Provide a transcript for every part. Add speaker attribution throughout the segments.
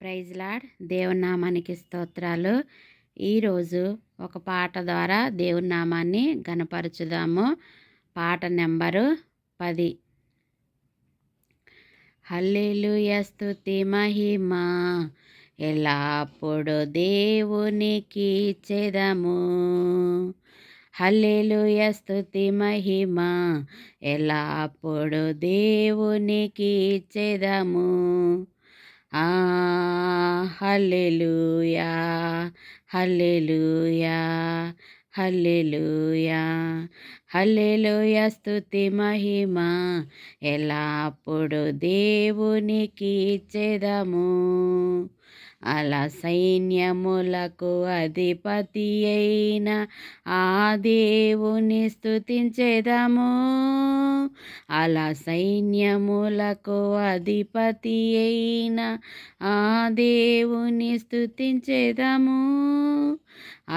Speaker 1: Praise lord. దేవుని నామానికి స్తోత్రాలు ఈరోజు ఒక పాట ద్వారా దేవుని నామాన్ని గనపరచుదాము పాట నెంబరు పది. హల్లెలూయ స్తుతి మహిమ. ఎల్లప్పుడు దేవునికి చెదము. హల్లెలూయ స్తుతి మహిమ. ఎల్లప్పుడు దేవునికి చెదము. ఆ హల్లెలూయా హల్లెలూయా హల్లెలూయా. హల్లెలూయ స్తుతి మహిమ. ఎల్లప్పుడు దేవునికి చెదము అలా సైన్యములకు అధిపతి అయిన ఆ దేవుని స్థుతించేదము అలా సైన్యములకు అధిపతి అయిన ఆ దేవుని స్థుతించేదము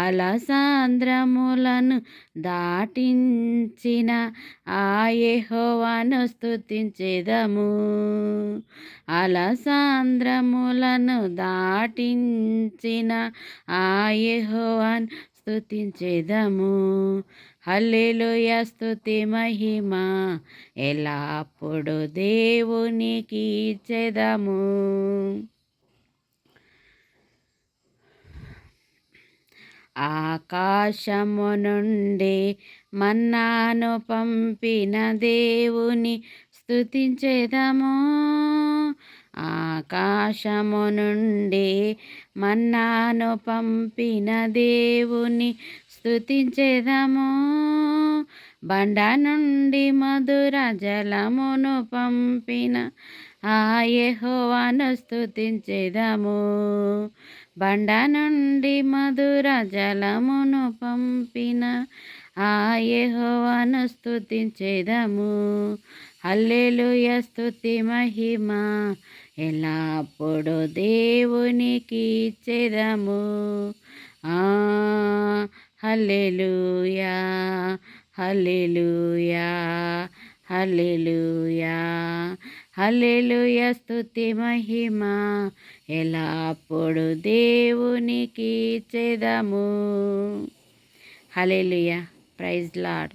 Speaker 1: అలసాంద్రములను దాటించిన ఆ యెహోవాను స్థుతించేదము అలసాంద్రములను దాటించిన ఆ యెహోవాను స్థుతించేదము హల్లెలుయ స్థుతి మహిమ. ఎల్లప్పుడు దేవునికి ఇచ్చేదము. ఆకాశము నుండి మన్నాను పంపిన దేవుని స్థుతించేదము ఆకాశము నుండి మన్నాను పంపిన దేవుని స్థుతించేదము బండ నుండి మధుర జలమును పంపిన ఆ యెహోవాను స్థుతించేదము బండ నుండి మధుర జలమును పంపిన ఆ యహోవాను స్థుతించేదము హల్లెలూయ స్థుతి మహిమ. ఎల్లప్పుడు దేవునికి ఇచ్చేదము ఆ హల్లెలూయా హల్లెలూయా హల్లెలూయా. హల్లెలుయ స్థుతి మహిమ. ఎల్లప్పుడు దేవునికి చెదము హల్లెలూయా. Praise lord